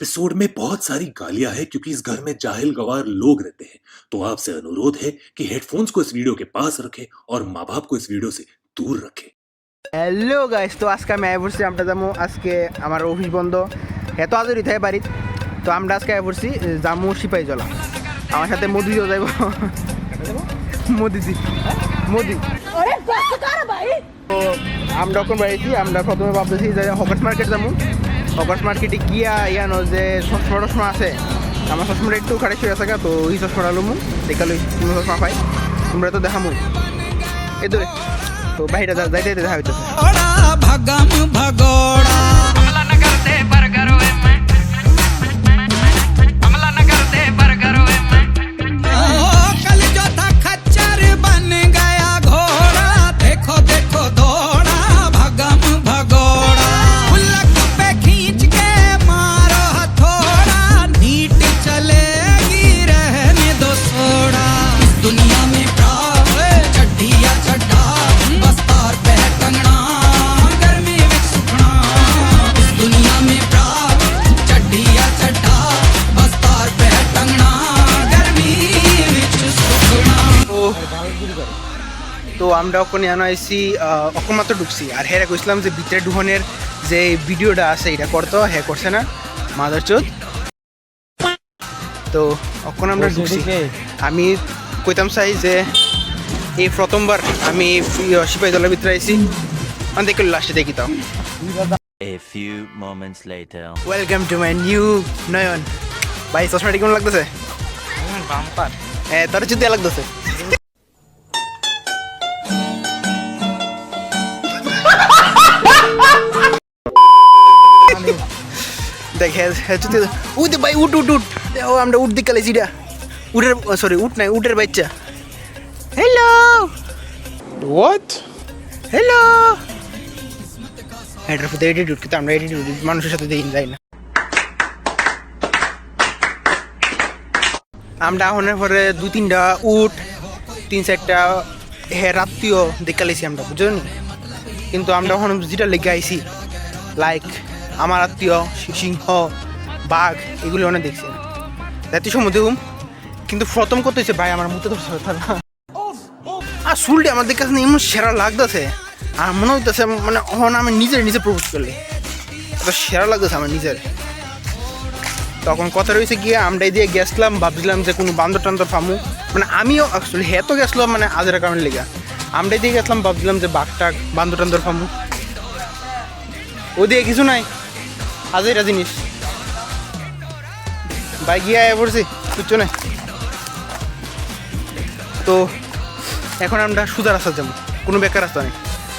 Episode में बहुत सारी गालियां हैं क्योंकि इस घर में जाहिल गवार लोग रहते हैं तो आपसे अनुरोध है कि हेडफोन्स को इस वीडियो के पास रखें और माँ बाप को इस वीडियो से दूर रखें হ্যালো গাইস তো আজকে আমি আয় পড়ছি আমরা যাবো আজকে আমার অফিস বন্ধ এত আদরি থাকে বাড়িতে তো আমরা আজকে আয় পড়ছি জামু সিপাহি জলা আমার সাথে মোদিও যাইব মোদিজি মোদি अरे बस कर भाई তো আমরা এখন বাড়িছি আমরা প্রথমে ভাবতেছি যে হকার্স মার্কেট যাবো হকার্স মার্কেটে গিয়া ইয়ানো যে চশমা টশমা আছে। আমার চশমাটা একটু খারাপ হয়ে আছে তো ওই চশমাটা লুমু দেখাল, কোনো চশমা পাই তোমরা তো দেখামু এই তো বাইরে যাইতে দেখা হইতেছে তো আমরা ওখানে আনা আইসি অখন মাত্র ঢুকছি আর হ্যাঁ কইছিলাম যে ভিতরে ঢুকনের যে ভিডিওটা আছে এটা করতো হ্যাঁ করছে না? মাদার চোদ। তো অখন আমরা ঢুকছি আমি কইতাম চাই যে এই প্রথমবার আমি সিপাহী দলের ভিতরে আইসি আমি দেখি লাস্টে দেখি তাও। A few moments later. Welcome to my new Nayan. ভাই চশমাটি কেমন লাগতেছে? বাম্পার। হ্যাঁ তোর চুতে লাগতেছে। দেখ হ্যাঁ হ্যাঁ উঠ ভাই উঠ উঠ উঠ। ও আমরা উঠ দিক উঠের সরি উঠ নাই উঠের বাচ্চা। হ্যালো হোয়াট হ্যালো এটার প্রতি কিন্তু আমরা মানুষের সাথে দেখি যাই না। আমরা আহনের পরে দু তিনটা উট তিন চারটা হে রাত্রিও দেখালেছি আমরা বুঝলেন কিন্তু আমরা এখন যেটা লেগে আইছি লাইক আমার আত্মীয়, সিংহ, বাঘ, এগুলো অনেক দেখছি। জাতীয় সময় কিন্তু প্রথম করতেছে ভাই, আমার মুখে ধরছে আর শুলটি আমাদের কাছে এমন সেরা লাগতেছে, আর মনে হইতেছে মানে এখন আমি নিজের নিজে প্রপোজ করলে। এত সেরা লাগতেছে আমার নিজের। তখন কথা রয়েছে গিয়ে আমরা দিয়ে গেছিলাম, ভাবছিলাম যে কোনো বান্দর টান্দর ফামু মানে আমিও অ্যাকচুয়ালি হ্যাঁ তো গেছিলাম মানে আজের কারণে লেগে। আমরা দিয়ে গেছিলাম, ভাবছিলাম যে বাঘটাক বান্দর টান্দর ফামু ও দিয়ে কিছু নাই। আজ এটা জিনিস। বাইক গিয়ে আয় পড়ছি কিচ্ছু নাই। তো এখন আমরা সুজা রাস্তা যাব কোনো বেকার রাস্তা নেই।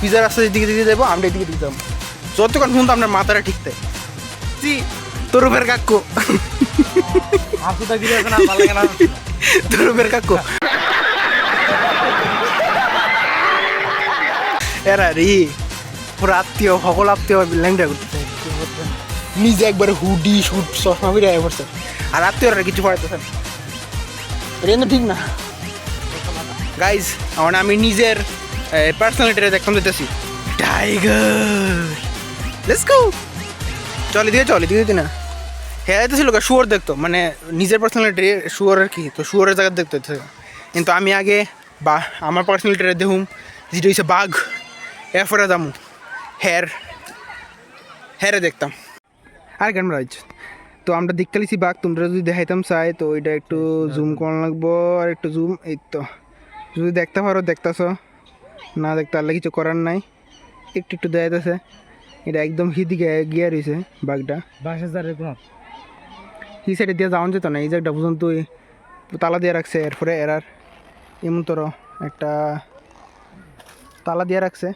পিজা রাস্তা দিকে দিকে যাব আমরা এদিকে দিকে যাব। যতক্ষণ পর্যন্ত আপনার মাথাটা ঠিক থাকে জি তোর উপর না ভালো তোর উপর কাক্কু এরা রে পুরো আত্মীয় সকল আত্মীয় ল্যাংটা নিজে একবারে হুডি শুট চশমা বিরে আয় পড়ছে। আর আত্মীয়রা কিছু পড়াইতেছে এটা কিন্তু ঠিক না। গাইজ এখন আমি নিজের পার্সোনালিটিটা দেখতাম দিতেছি টাইগার লেটস গো চল এদিকে চল এদিকে দিতে না হ্যাঁ তো ছিল শুয়োর দেখতো। মানে নিজের পার্সোনালিটি শুয়োরের কি তো শুয়োরের জায়গা দেখতে হচ্ছে কিন্তু আমি আগে বা আমার পার্সোনালিটিটা দেখুম যেটা হচ্ছে বাঘ। এরপরে যামু হ্যার হ্যারে দেখতাম। আর রাজ তো আমরা দেখতে লিছি বাঘ তোমরা যদি দেখাইতাম চাই তো এটা একটু জুম করা লাগবো আর একটু জুম এই তো। যদি দেখতে পারো দেখতেছ। না দেখতে পারলে কিছু করার নাই। একটু একটু দেখাইতেছে। এটা একদম হিদিকে গিয়ে রয়েছে বাঘটা। কোনো সাইডে দিয়ে যাওয়া যেত না এই জায়গাটা পর্যন্ত তালা দিয়ে রাখছে এরপরে এরার এমন তোর একটা তালা দিয়ে রাখছে।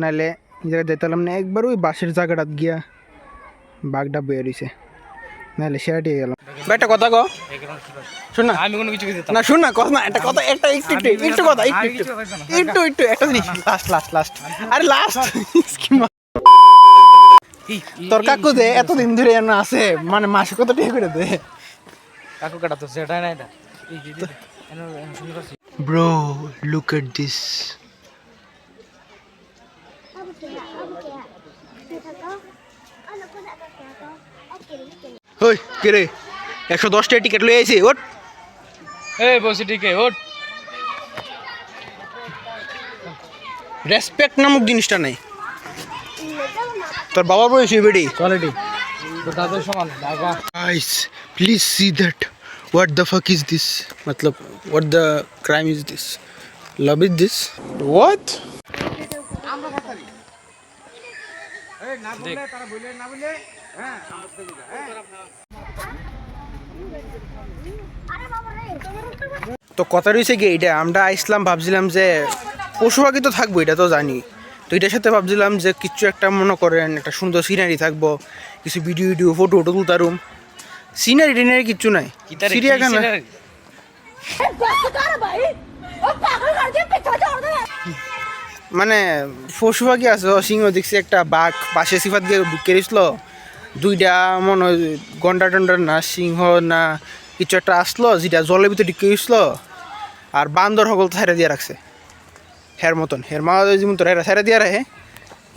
নাহলে এই জায়গায় যেতে পারলাম না। একবার ওই বাসের জায়গাটা গিয়া বাঘটা বয়ে রয়েছে নাহলে সেরাটি গেলাম একটা কথা কো শোন না। আমি কোনো কিছু কিছু না শোন না কথা না একটা কথা একটা একটু একটু একটু কথা একটু একটু একটু একটু একটা জিনিস লাস্ট লাস্ট লাস্ট আরে লাস্ট তোর কাকু দে এতদিন ধরে এমন আছে মানে মাসে কত টাকা করে দে কাকু কাটা তো সেটাই না। এটা এই যে দিদি, এনে- ওই কে রে? একশো দশ টাকা টিকিট লয়ে আইছি ওট এই বসি টিকে ওট রেসপেক্ট নামক জিনিসটা নাই। তোর বাবার বয়স এই বেটি অলরেডি দাদার সমান বাবা guys please see that what the fuck is this Matlab what the crime is this love is this what তো কথা রয়েছে কি এটা আমরা আসলাম ভাবছিলাম যে পশু পাখি তো থাকব এটা তো জানি। তো এটার সাথে ভাবছিলাম যে কিছু একটা মনে করেন একটা সুন্দর সিনারি থাকব কিছু ভিডিও ভিডিও ফটো ফটো তুলতারুম সিনারি টিনারি কিচ্ছু নাই। চিড়িয়াখানা মানে পশু পাখি আছে সিংহ দেখছি একটা বাঘ পাশে সিফাত গিয়ে ঢুকে দিছিল দুইটা মনে হয় গন্ডা টন্ডা না, সিংহ না, কিছু একটা আসলো, যেটা জলের ভিতরে ঢুকে আর বান্দর সকল ছেড়ে দিয়ে রাখছে। হের মতন, হের মা যেমন তোর ছেড়ে দিয়ে রাখে,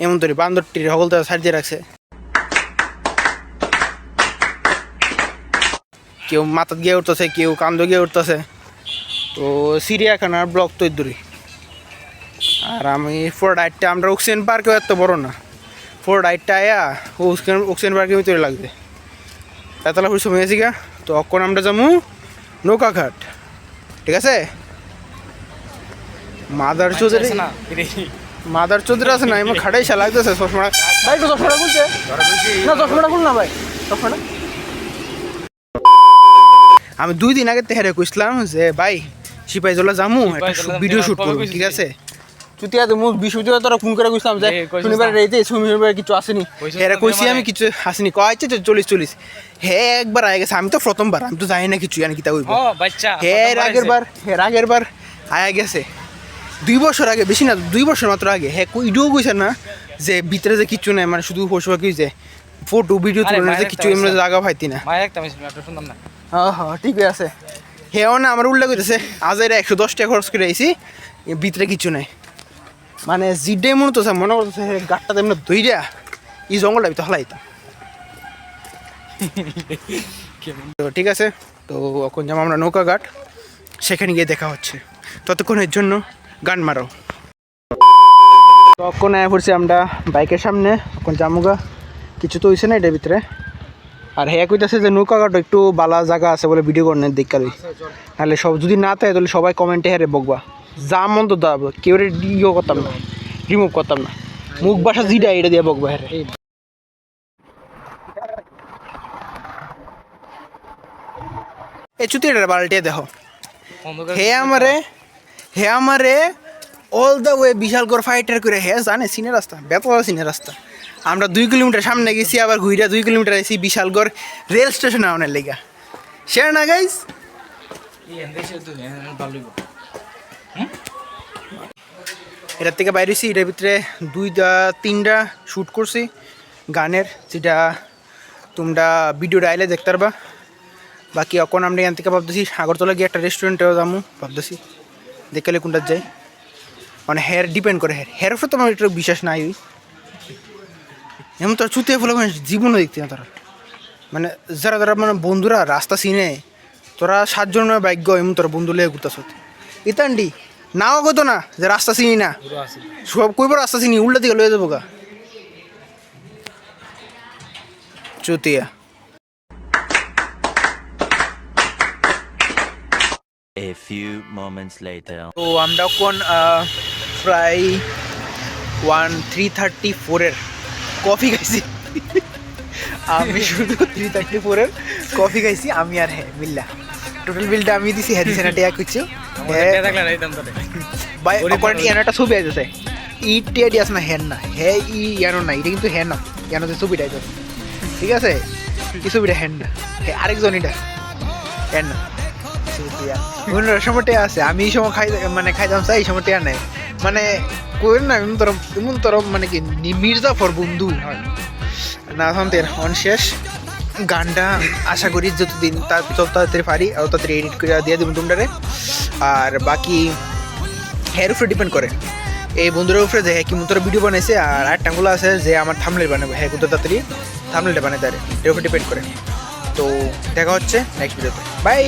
এমন তোর বান্দরটির সকল ছাড় দিয়ে রাখছে। কেউ মাথাত গিয়ে উঠতেছে, কেউ কান্দ গিয়ে উঠতেছে। তো চিড়িয়াখানার ব্লক তো দূরে আর আমি ফোর ডাইটটা আমরা অক্সিজেন পার্কেও এত বড় না। ফোর ডাইটটা আয়া অক্সিজেন অক্সিজেন পার্কের ভিতরে লাগবে। এতলা ফুল সময় আছি গা তো অক্ষণ আমরা যাব নৌকাঘাট। ঠিক আছে? মাদার চৌধুরী না? মাদার চৌধুরী আছে না? এমন খাটাই সে লাগতেছে চশমাটা। ভাই একটু চশমাটা খুলছে? না চশমাটা খুল না ভাই। চশমাটা? আমি দুই দিন আগে তেহারে কইছিলাম যে ভাই সিপাই জলা জামু একটা ভিডিও যাম, শুট কবে করব ঠিক আছে? চুতিয়া তো মুখ বিশুদ্ধ তোরা ফোন করে কইছিলাম যে শনিবার? রেতে শনিবার কিছু আসেনি না কইছি আমি কিছু আসেনি কয় আচ্ছা চল্লিশ চল্লিশ হে একবার আগে গেছে। আমি তো প্রথমবার আমি তো জানি না কিছু জানি কিতা হইব ও বাচ্চা হের আগের বার হের আগের বার আয়া গেছে। দুই বছর আগে বেশি না দুই বছর মাত্র আগে। হ্যাঁ ইডিও কইছে না যে ভিতরে যে কিছু নাই মানে শুধু পশু পাখি যে ফটো ভিডিও আরে তুলে যে কিছু এমনি। জায়গা পাইতি না। হ্যাঁ হ্যাঁ ঠিক আছে। হেও না আমার উল্লেখ করতেছে আজ এরা একশো দশ টাকা খরচ করে আইছি ভিতরে কিছু নাই। মানে জিডে মনে তো মনে করতেছে হে গাটটা তেমনি ধইরা এই জঙ্গলটা ভিতরে হলাইতাম তো ঠিক আছে, তো এখন যেমন আমরা নৌকা ঘাট, সেখানে গিয়ে দেখা হচ্ছে। ততক্ষণের জন্য গান মারো। তখন আয়া পড়ছি আমরা বাইকের সামনে, এখন জামুগা কিছু তো হয়েছে না এটার ভিতরে। আর হ্যাঁ কইতাছে যে নৌকা ঘাট একটু বালা জায়গা আছে বলে ভিডিও করেন দেখার তাহলে সব যদি না থাকে তাহলে সবাই কমেন্টে হেরে বকবা। যা মন তো দাব কেউ ইয়ে করতাম না রিমুভ করতাম না। মুখ বাসা জিডা এটা দিয়ে বকবা হেরে এ চুতিটার বালটিয়ে দেখো। হে আমারে হে আমারে অল দ্য ওয়ে বিশাল করে ফাইটার করে হে জানে? সিনে রাস্তা বেতলা সিনে রাস্তা। আমরা দুই কিলোমিটার সামনে গেছি আবার ঘুইরা দুই কিলোমিটার আইছি বিশালগড় রেল স্টেশনে আনার লেগা। শেয়ার না গাইস এই এনদেশে তো ভালো হইব এটার থেকে বাইরে হয়েছি এটার ভিতরে দুইটা, তিনটা শ্যুট করছি। গানের যেটা তোমরা ভিডিও ডাইলে দেখতে পারবা। বাকি এখন আমরা এখান থেকে ভাবতেছি আগরতলা গিয়ে একটা রেস্টুরেন্টেও যাব ভাবতেছি। দেখলে কোনটা যাই মানে হেয়ার ডিপেন্ড করে হেয়ার হেয়ার উপরে তো আমার এটা বিশ্বাস নাই। ওই এমন তোরা চুতে ফলে জীবনও দেখতে না তারা। মানে যারা যারা মানে বন্ধুরা রাস্তা চিনে, তোরা সাতজনের ভাগ্য, এমন তোরা বন্ধু লেগে ঘুরতেছ। ইতান্ডি নাও কত না যে রাস্তা চিনি না। সব কইবার রাস্তা চিনি উল্টা দিকে লয়ে যাব গা। Chutia. A few moments later. তো আমরা কোন প্রায় ওয়ান থ্রি থার্টি ফোরের কফি খাইছি। আমি শুধু থ্রি থার্টি ফোরের কফি খাইছি আমি আর হ্যাঁ মিল্লা। টোটাল বিলটা আমি দিছি হ্যাঁ দিছে না টিয়া কিছু একটা ছবি আইতেছে। দিয়াস না হ্যান না। ই ইয়ানো না এটা কিন্তু হ্যান না। ইয়ানো যে ছবিটা আইতেছে। ঠিক আছে? কি ছবিটা হ্যান না। হ্যাঁ আরেকজন এটা। হ্যান না। অন্য সময় আছে। আমি এই সময় খাই মানে খাইতাম চাই এই নেই। মানে কই না এমন তোর এমন তোর মানে কি মির্জাফর বন্ধু না এখন তের অন শেষ। গানটা আশা করি যতদিন তার যত তাড়াতাড়ি পারি আর তাড়াতাড়ি এডিট করে দিয়ে দেবো তোমরা আর বাকি হেয়ার উপরে ডিপেন্ড করে। এই বন্ধুদের উপরে যে হ্যাঁ কি মতো ভিডিও বানাইছে আর একটা গুলো আছে যে আমার থামলেট বানাবে হ্যাঁ কত তাড়াতাড়ি থামলেটা বানাই তার এর উপরে ডিপেন্ড করে। তো দেখা হচ্ছে নেক্সট ভিডিওতে বাই